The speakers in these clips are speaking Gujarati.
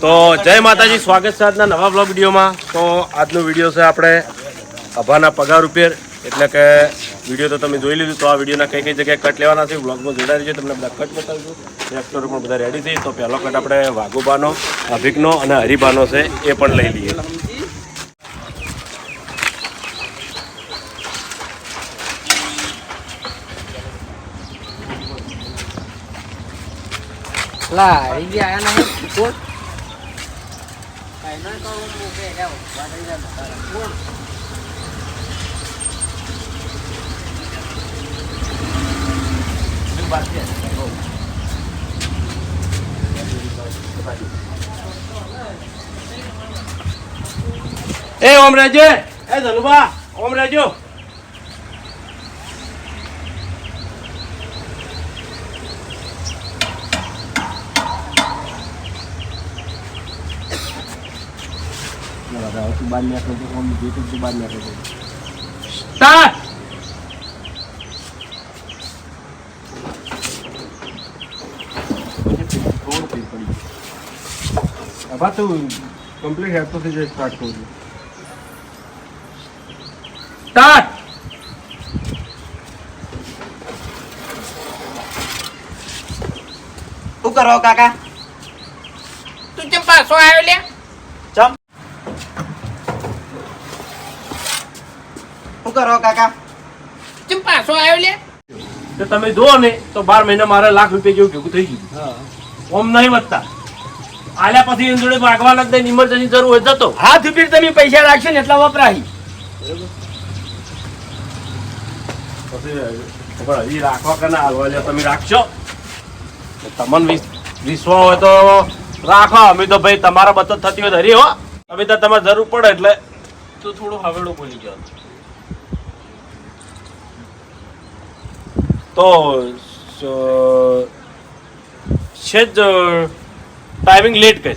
તો જય માતાજી, સ્વાગત છે આજના નવા બ્લોગ વિડીયોમાં. તો આજનો વીડિયો છે આપણે અભાના પગાર ઉપર. એટલે કે વીડિયો તો તમે જોઈ લીધું તો આ વિડીયોના કઈ કઈ જગ્યાએ કટ લેવાના છે બ્લોગમાં જોડાઈ રહીજો તમને બધા કટ બતાવીશું એક્ટરો પણ બધા રેડી થઈ તો પહેલો કટ આપણે વાઘુબાનો, અભિકનો અને હરિભાનો છે, એ પણ લઈ લઈએ. લા અહીં આયા નહીં કોણ કાંઈ ઓમ રાજો હું કે જાઓ વાદળી જાય બતાવે. કોણ એ ઓમ રહેજો એ ધનુભા ઓમ રહેજો સ્ટાર્ટ આભા તું કમ્પ્લીટ હેડ તો થઈ જાય સ્ટાર્ટ કરું છું સ્ટાર્ટ શું કરો કાકા? તું ચમ પાછો આવ્યો લે ચમ શું કરો કાકા? ચમ પાછો આવ્યો લે? તો તમે જુઓ ને તો બાર મહિના મારે લાખ રૂપિયા જેવું ભેગું થઈ ગયું. ઓમ નહીં વધતા. આલ્યા પછી એની જોડે માગવાના જ નહીં ઇમરજન્સી જરૂર હોય જતો હાથ ઉપર તમે પૈસા રાખશો ને એટલા વપરાય. પછી હજી રાખવા કે હાલવા લ્યો તમે રાખશો? તમને વિસ- હોય તો રાખો. અમે તો ભાઈ તમારા બચત થતી હોય તો હરી હો. અમે તો તમારે જરૂર પડે એટલે. તો થોડું હવેડું બોલી ગયો તો સ- છે જ ટાઈમિંગ લેટ કરી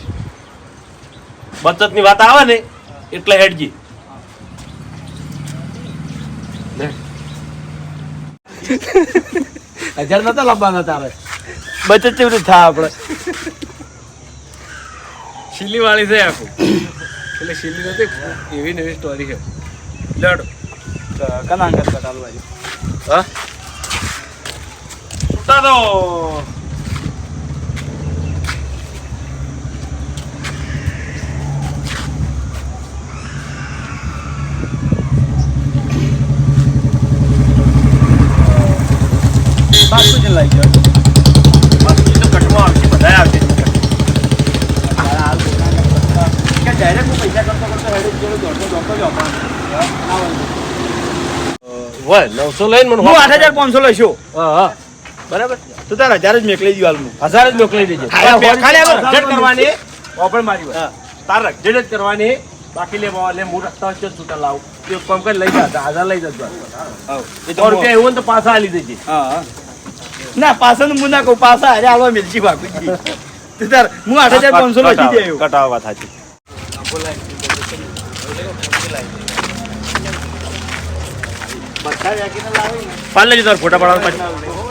બચતની વાત આવે ને એટલે હેડજી લે. હજાર નતા લંબાના તારે? બચત કેવી રીતે થાય આપણે? શીલી વાળી છે આખું. એટલે શીલી નથી એવી નવી સ્ટોરી છે. લડ. કના અંગત કટાલું હા? છૂટા દો પાછું જ લઈ ગયો બાકી તો કટમાં આવશે બધા આવશે કે ડાયરેક્ટ હું પૈસા કરતો કરતો હેડે જોડે દોડતો દોડતો જ હોય નવસો લઈને મને હું આઠ હજાર પાંચસો લઈશું હા હા બરાબર? તો તારા હજાર જ મેકલી દઉં હાલનું હજાર જ મોકલી દેજે. કરવાની ઓપન મારી વાત તાર રગજટ જ કરવાની. બાકી લે લે હું રસ્તા વચ્ચે છૂટા લાવું. તે કોમ કરી લઈ જા હજાર લઈ જજો એ સો રૂપિયા એવું તો પાછા આલી દેજે. હા. ના પાછા હું ના કહું પાછા અરે હાલવા મિલજી બાપુજી. તું તાર હું આઠ હજાર પાંચસો લખી દે કટાવ વાત સાચી. પાલ લેજો તાર ફોટા પાડવા પછી.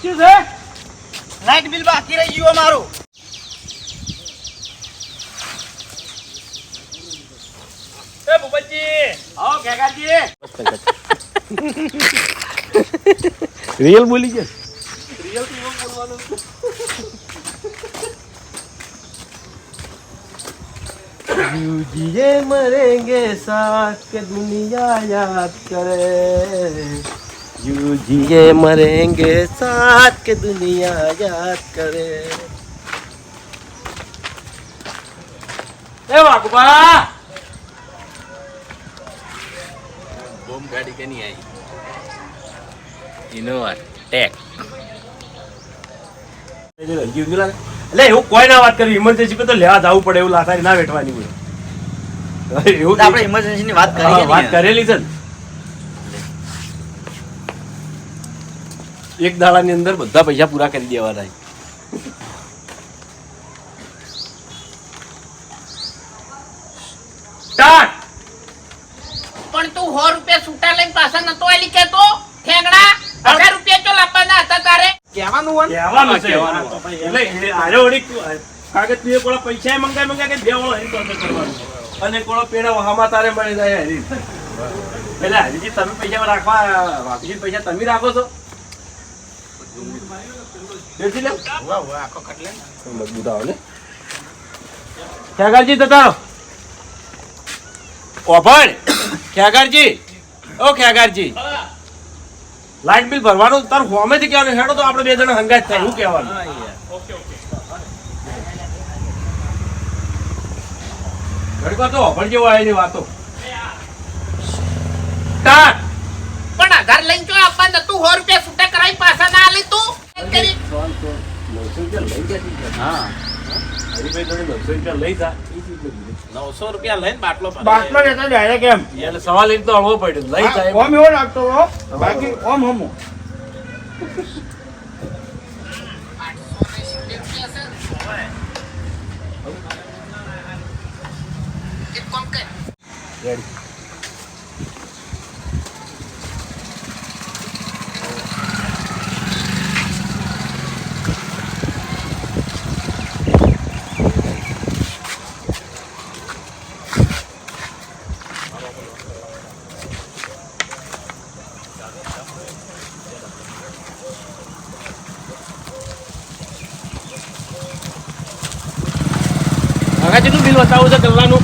શું છે લાઈટ બિલ બાકી રહી ગયું મારું એ ભૂપતજી આવો કેકાજી રિયલ બોલી છે यू जिए मरेंगे साथ के दुनिया याद करे। यू जिए मरेंगे साथ के दुनिया याद करे। ए वाकुबा बम गाड़ी के नहीं आई। इनोवा टेक એટલે એવું કોઈ ના વાત કરી ઇમરજન્સી તો લેવા જવું પડે એવું લાથારી ના વેઠવાની હોય. એવું આપણે ઇમરજન્સી ની વાત કરી વાત કરેલી છે એક દાડાની અંદર બધા પૈસા પૂરા કરી દેવાના પણ તું સો રૂપિયા છૂટા લઈને પાછા નતો આલી કેતો ઠેંગડા હજાર રૂપિયા ચો લાવવાના હતા તારે કહેવાનું હોય કહેવાનું છે. એટલે આરે વળી કારણ તું કોળા પૈસા મંગાય મંગાય કે બે વાળો હરી torture કરવાનું. અને કોળો પેડા વહામાં તારે મળી જાય હરી. એટલે હરીજી તમે પૈસા રાખવા વાપસી પૈસા તમે રાખો છો. બેસી લે. આખો કટલે મજબૂત આવો ને ખ્યાગારજી તતારો ઓભણ ખ્યાગારજી ઓ ખ્યાગારજી લાઇટ બિલ ભરવાનું? તાર હોમેથી કહેવાનું હેડો તો આપણે બે જણા હંગાત થાય એવું કહેવાનું. ઘડીક તો જેવો આવે એની વાતો સ્ટાર્ટ! પણ હજાર લઈને ચો આપવા નતું? સો રૂપિયા છૂટા કરાવી પાછા ના લે તું? કરી. નવસો રૂપિયા લઈ ગયા હા. હરીભાઈ જોડે નવસો રૂપિયા લઈ જા. નવસો રૂપિયા લઈને બાટલો બાટલો લેતા ડાયરેક્ટ એમ. એટલે સવાલ એક તો હળવો પડ્યો. લઈ જાય. ઓમ એવો લાગતો હતો. બાકી ઓમ હમો. બતાવું છે ગલ્લાનું?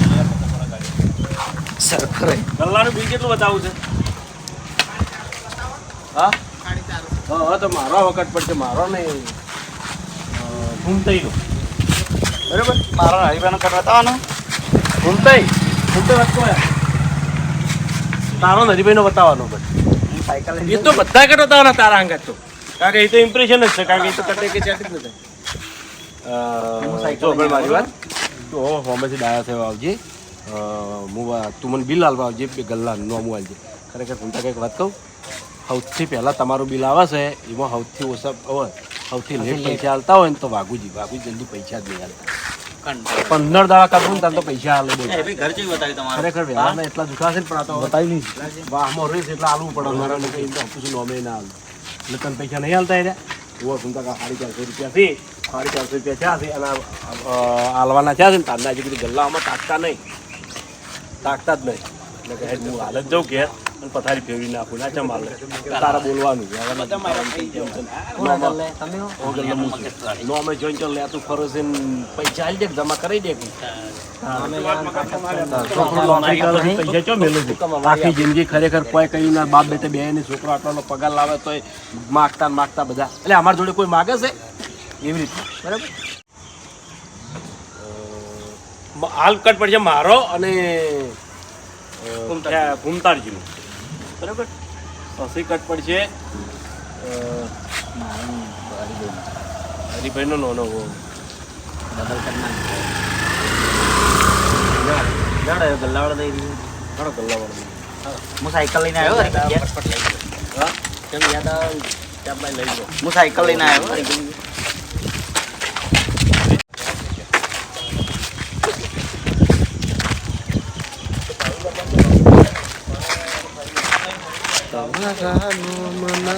સરખરે. ગલ્લાનું બિલ કેટલું બતાવું છે? હા? હા તો મારો વખત પડશે મારો નહીં. ઘૂમતઈનો બરાબર? મારો હરિભાઈનો કટ બતાવવાનો. ઘૂમતઈ ઘૂમતઈ કોઈ તારો નરીભાઈનો બતાવવાનો પણ. સાયકલ એ તો બધા કટ બતાવવાના તારા અંગત તો. કારણ કે એ તો ઇમ્પ્રેશન જ છે કારણ કે એ તો કટે કે ચેટ જ નથી જો મારી વાત. તો હોમેથી ડાયા થયો આવજે. હું તું મને બિલ આલવા આવજે ગલ્લા નોમું આવજે ખરેખર હું કંઈક વાત કહું? સૌથી પહેલાં તમારું બિલ આવે છે એમાં સૌથી ઓછા હવે સૌથી લેટ પૈસા હાલતા હોય ને તો વાઘુજી વાઘુજી જલ્દી પૈસા જ નહીં હાલતા પંદર દાડા કાપું ને તો પૈસા હાલે ખરેખર વ્યવહારના એટલા દુખાશે ને પણ આ તો બતાવી નહીં. વાહમાં રહીશ એટલે હાલવું પડે. મારા આપું નોમે ના હાલ એટલે તને પૈસા નહીં હાલતા એને? હું સુંદર સાડી ચારસો રૂપિયા છે સાડી ચારસો રૂપિયા થયા છે અને હાલવાના થયા છે ને તારના હજી બધી ગલ્લામાં તાકતા નહીં તાકતા જ નહીં એટલે કે હું હાલ જ જાઉં ઘેર અને પથારી ફેરવી નાખું ના ચમ હાલે. તારા બોલવાનું નોમે જોઈન ચાલ લે તું ફરો છે પૈસા હાલ દે જમા કરી દે? આખી જિંદગી ખરેખર કોઈ કહ્યું ના બાપ બેટે બે ને છોકરો આટલો પગાર લાવે તો માગતા માગતા બધા. એટલે અમારા જોડે કોઈ માગે છે? એવી રીતે. બરાબર. હાલ કટ પડશે મારો અને ભૂમતારજીનો બરાબર? પછી કટ પડશે. હરિભાઈનો નોનો હો ગલ્લાવાળા દઈ દીધું. ઘણો ગલ્લાવાળો હું સાયકલ લઈને આવ્યો કેમ યાદ આવે? ત્યાં લઈ લો હું સાયકલ લઈને આવ્યો. Tawara mo mama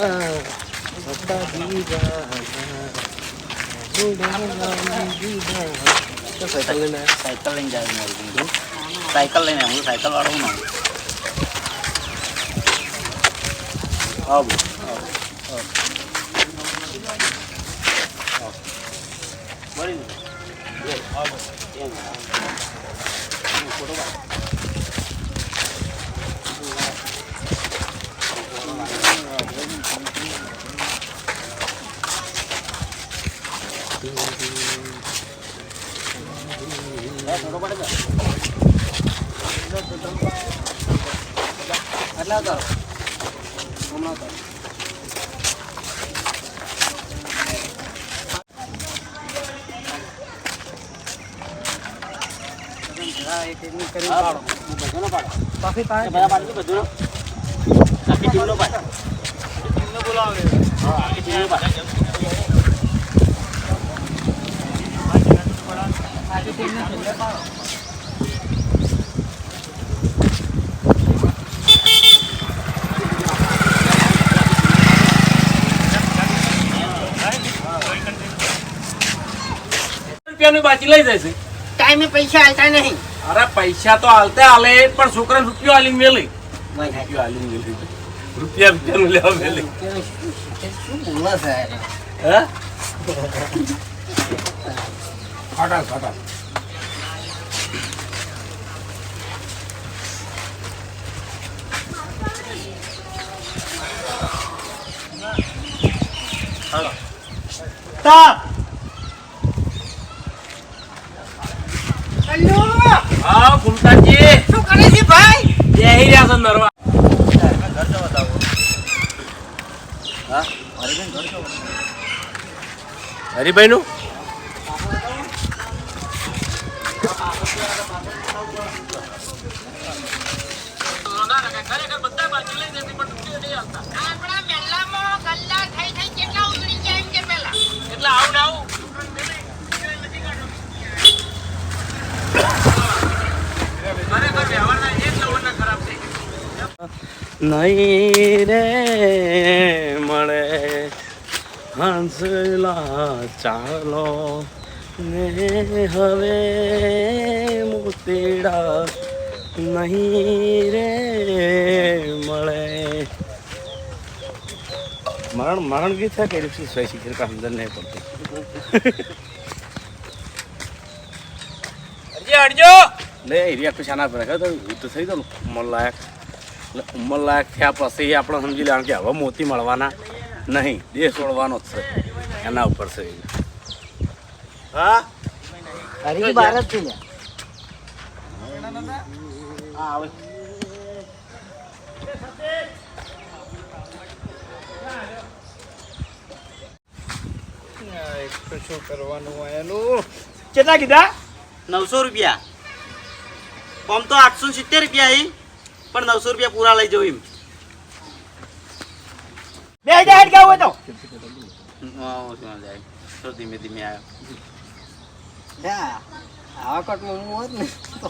at pabibahan cycle cycle ఏం చేయాలి మరి సైకిల్ లేనేమో సైకిల్ వాడుకున్నాం బాబు మరి ఏం ఫోటో હરિભાઈ સાયકલ લઈને જાય સાયકલ લઈને આવ્યો સાયકલ વાળો હું ના આવો થોડો પડે રૂપિયાનું બાચી લઈ જશે ટાઈમે પૈસા આલતા નહીં. અરે પૈસા તો હાલતે હાલે પણ છોકરાને રૂપિયો હાલીને મેલી રૂપિયો હાલીને મેલી રૂપિયા રૂપિયાનું લેવા મેલી હે? ખાટા ખાટા તાપ હા ફૂમતાજી શું કરે છે ભાઈ? બેહી રહ્યા છે નરવા. હરીભાઈ નું આપણા મેલામાં ગલ્લા થઈ થઈ કેટલા ઉતરી ગયા એમ કે પેલા એટલે આવું ને આવું ખરેખર વ્યવહારના એ જ લવણના ખરાબ થઈ ગયા નહીં રે મળે. હંસલા ચાલો ને હવે મોતીડા નહીં રે મળે. મરણ મરણ ગીત છે કે રીપસી સોય શીખર કા અંદર નહીં પડતું. હરજી અડજો લે એરિયા પર. તો એ તો થઈ ગયું મન લાયક એટલે ઉંમર લાયક થયા પછી આપણે સમજી લેવાનું કે હવે મોતી મળવાના નહીં. દેશ છોડવાનો જ છે. એના ઉપર છે. હા? શું કરવાનું એનું? કેટલા કીધા? નવસો રૂપિયા. આમ તો આઠસો સિત્તેર રૂપિયા અહીં પણ નવસો રૂપિયા પૂરા લઈ જવું એમ. બે હજાર હેડ ગયા હોય તો. ધીમે ધીમે આવ્યો આવા કટમાં હું હોત ને તો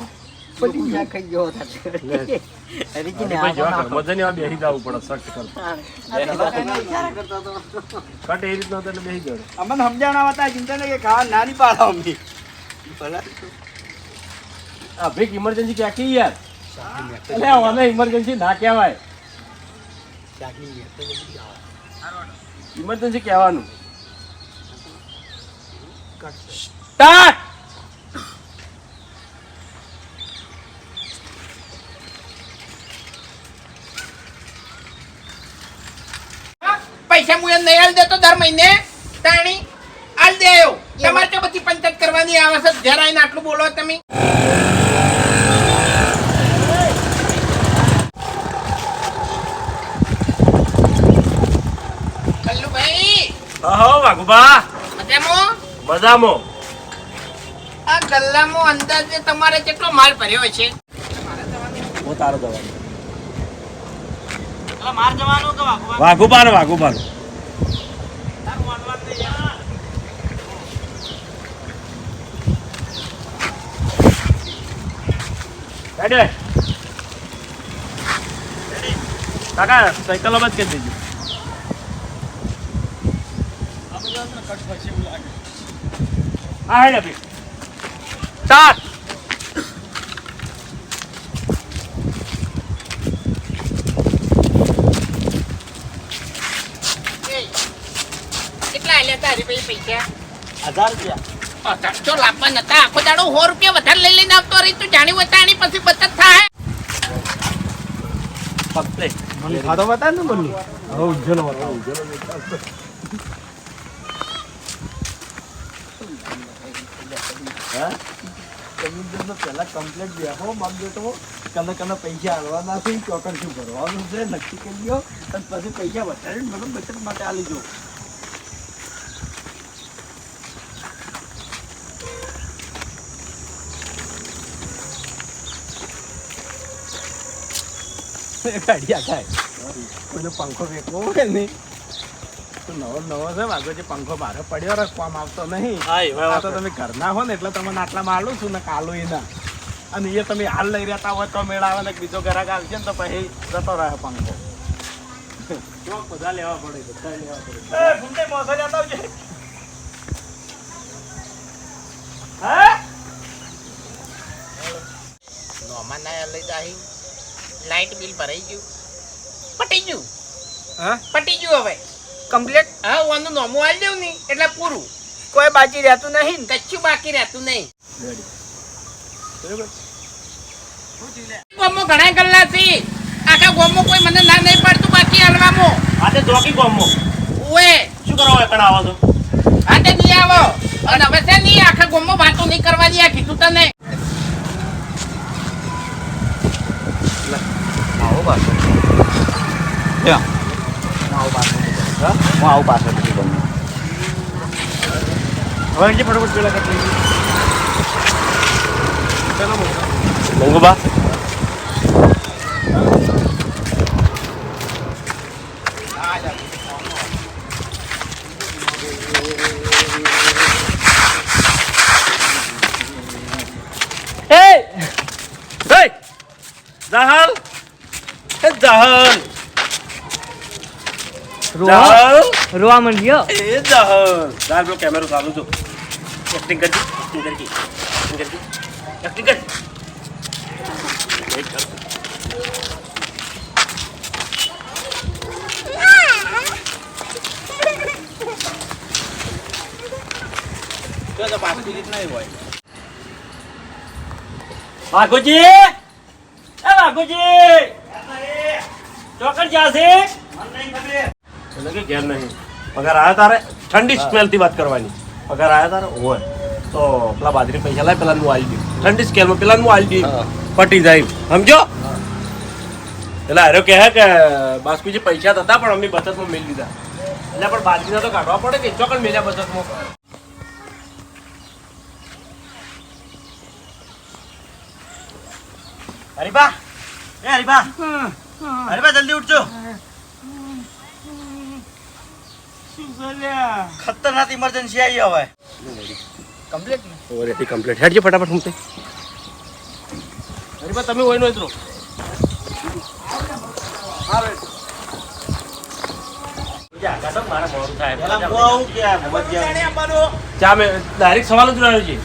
ખાઈ ગયો જવું પડે સખ્ત કરતો. કટ એ રીતનો તને બેહી જડે અમને હતા ચિંતા ને કે ખાવા નાની પાડો અમને. ભલા. ભીખ ઇમરજન્સી ક્યાં કી યાર? એટલે આને ઇમરજન્સી ના કહેવાય. ઇમરજન્સી કહેવાનું. સ્ટાર્ટ પૈસા હું એમ નહીં આલ દેતો દર મહિને. તાણી આલ દે આવ્યો તમારે તો બધી પંચાયત કરવાની આવે છે. ઘેર આવીને આટલું બોલો તમે. હો વાઘુબા મજામાં મજામાં. આ ગલ્લામાં અંદાજે તમારે કેટલો માલ ભર્યો છે? હું તારો માર જવાનું કે વાઘુબા? વાઘુબા ને વાઘુબા રેડી કાકા સાયકલ જ કરી દેજો. હા હેડ અભી સ્ટાર્ટ કેટલા આલ્યા તારી ભાઈ પૈસા? હજાર રૂપિયા. અઢારસો લાવવા નતા. આખો દાડો સો રૂપિયા વધારે લઈ લઈને આવતો રહી તું જાણી વતાણી પછી બચત થાય. પત્તે ખાતો બતા ને બોલું હવે ઉજ્જવલ બતાવો ઉજ્જવલ જમીન પહેલા કમ્પ્લેટ બેહો બેટો. કને કને પૈસા હાલવાના છે ચોકર શું ભરવાનું છે નક્કી કરી દો અને પછી પૈસા વધારે મને બચત માટે આલી જો. ગાડી આખાય પંખો ફેંકવો કે ને તો નવો નવો છે વાગો જે પંખો મારે પડ્યો રાખવામાં આવતો નહીં. આ તો તમે ઘરના હો ને એટલે તમને આટલા માલું છું ને કાલો એના. અને એ તમે હાલ લઈ રહેતા હોય તો મેળ ને બીજો ગ્રાહક આવશે ને તો પછી જતો રહે પંખો. બધા લેવા પડે બધા લેવા પડે. ઘૂમતે મોસો લેતા આવજે. નોમાં ના લઈ જાહી. લાઈટ બિલ ભરાઈ ગયું. પટી ગયું. હા? પટી ગયું હવે. કમ્પ્લીટ હા વાનું નોમું આવી દેવું નહીં એટલે પૂરું. કોઈ બાકી રહેતું નહીં કચ્છું બાકી રહેતું નહીં. બરાબર? ગોમો ઘણા ગલ્લા થી. આખા ગોમો કોઈ મને ના નહીં પડતું બાકી હલવામો. આજે ચોકી ગોમો. ઓએ. શું કરો એકણ આવો છો? આજે નહીં આવો. અને હવે છે નહીં આખા ગોમો વાતો નહીં કરવાની આ કીધું તને. હું આવું પાછળ પછી બન્યું હવે જે ફટાફટ પેલા કરી મંગુબા Hey! Zahal! Zahal! Zahal! રોવા માંડ્યો એ Zahal! Zahal પેલો કેમેરો ચાલુ છો એક્ટિંગ કરજી એક્ટિંગ કરજી એક્ટિંગ કરજી એક્ટિંગ કર Wait કર. જો તો પાછું બીજી નહીં હોય એટલે કે ઘેર નહીં. પગાર આવ્યા તારે? ઠંડી સ્મેલથી વાત કરવાની. પગાર આવ્યા તારે? હોય. તો પેલા બાજરી પૈસા લાય પેલા નું આલી દે. ઠંડી સ્કેલમાં પેલા નું આલી દે. પટી જાય. સમજો? એટલે હારો કહે કે બાસ્કુજી પૈસા હતા પણ અમે બચતમાં મેળ લીધા એટલે પણ બાજરીના તો કાઢવા પડે કે ચોકડ મેળ્યા બચતમાં? હરીબા એ હરીબા હરીબા જલ્દી ઉઠજો. ખતરનાક ઇમરજન્સી આવી હવે. કમ્પ્લીટ ઓવર કમ્પ્લીટ હેડજો ફટાફટ હું અરે બા તમે હોય નો ઇતરો આવું. કે આ ભગત ચા મે ડાયરેક્ટ સવાલ જ રહ્યો છે.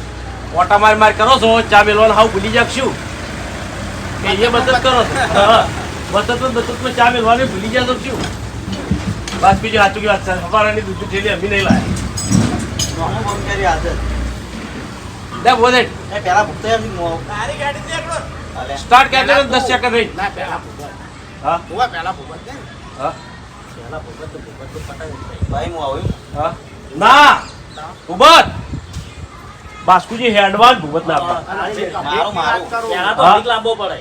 ઓટા માર માર કરો છો ચા મેલવાનું હાવ ભૂલી જાગશું એ બચત કરો છો. હા. બચત બચતમાં ચા મેલવાની ભૂલી જાશો શું? બસ બીજું સાચું વાત છે સવારની દૂધ થેલી અમી નહીં લાય. હું બંધ કરી આદત લે બોલે. એ પેલા ભૂખતો એમ હું આવું સ્ટાર્ટ કરી દે દસ સેકન્ડ રહી. ના પેલા ભૂગત હા? હોવા પેલા ભૂગત ને હા? પેલા ભૂગત તો ભૂગત તો પટાવી ભાઈ હું આવું હા? ના! ભૂપત! બાસ્કુજી હેડવાન ભૂપત ના આપવા મારું મારું. પહેલા તો અભિક લાંબો પડે.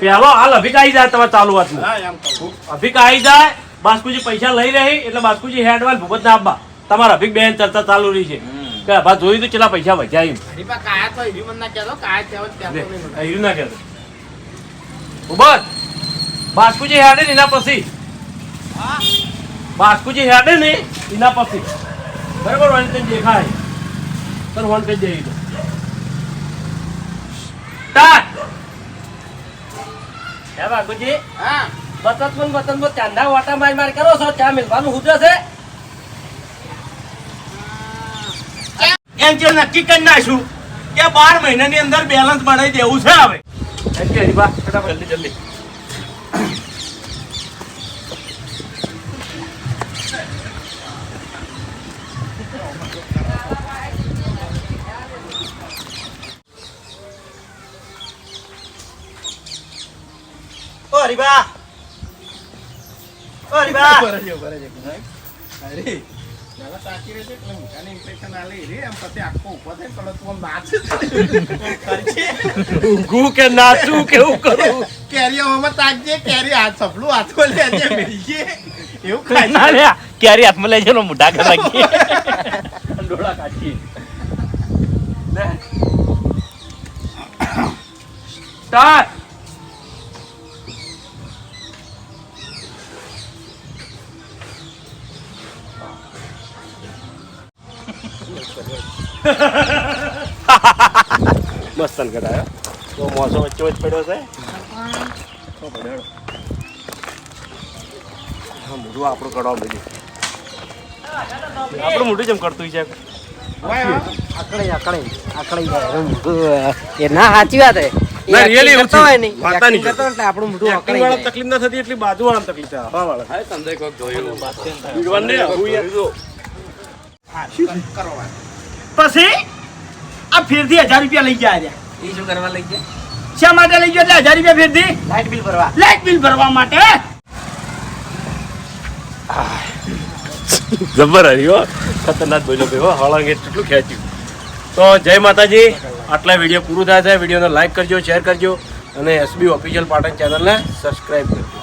પહેલો હાલ અભિક આવી જાય તમારે ચાલુ વાત હા એમ અભિક આવી જાય બાસ્કુજી પૈસા લઈ રહી એટલે બાસ્કુજી હેડવાલ ભૂપત ના આપવા તમારા અભિક બેન ચર્ચા ચાલુ રહી છે. કે આભા જોયું તો કેટલા પૈસા વધ્યા એમ. હીરું ના કહેતો ભૂપત બાસ્કુજી હેડે ને એના પછી. બાસ્કુજી હેડે ને એના પછી. બરાબર વાણી તને દેખાય. તને ફોન કરી દે તો સ્ટાર્ટ. હે બાસ્કુજી હા. બચત પણ બચતમાં ચાંદા વાટા માર માર કરો છો ચા મિલવાનું હુજે છે. એમ જે નક્કી કરી નાખ્યું કે બાર મહિનાની અંદર બેલેન્સ બનાવી દેવું છે હવે. જલ્દી જલ્દી. ઓ ઊંઘું કે નાચું કેવું કરું? કેરીઓ તાકજે, કેરી હાથ સપલું હાથમાં લેજે, મેલજે. એવું ખાય ના લે ક્યારે હાથમાં લઈ જાય મોઢા કરી ડોળા સ્ટાર્ટ. મસ્ત આવ્યો. તો મોસો વચ્ચે વચ્ચે પડ્યો છે. તો પડ્યો હા મોઢું આપણું કડવા મળ્યું આપણું મોઢું જેમ કરતું છે. આકડાઈ આકડાઈ આકડાઈ જાય એનું મોઢું, એ ના સાચી વાત હે. ના, acting એવું હોય થયું. ને, વાર્તાની કરતો એટલે આપણું મોઢું અકળાઈ જાય. તકલીફ ના થતી એટલી બાજુ વાળા તકલીફ થાય. હવા વાળા. હા સંજય કોક જોયું. વિડવાન ને આવું યાર જો પછી આ ફેરથી હજાર રૂપિયા લઈ ગયા રહ્યા એ શું કરવા લઈ ગયા? શા માટે લઈ ગયો એટલે હજાર રૂપિયા ફેરથી? લાઇટ બિલ ભરવા. લાઇટ બિલ ભરવા માટે. જબર હર્યો ખતરનાક બોલ્યો ભાઈ હો. કેટલું ખેંચ્યું. તો જય માતાજી. આટલા વીડિયો પૂરું થાય છે. વિડીયોને લાઈક કરજો શેર કરજો અને એસબી ઓફિશિયલ પાટણ ચેનલને સબસ્ક્રાઈબ કરજો.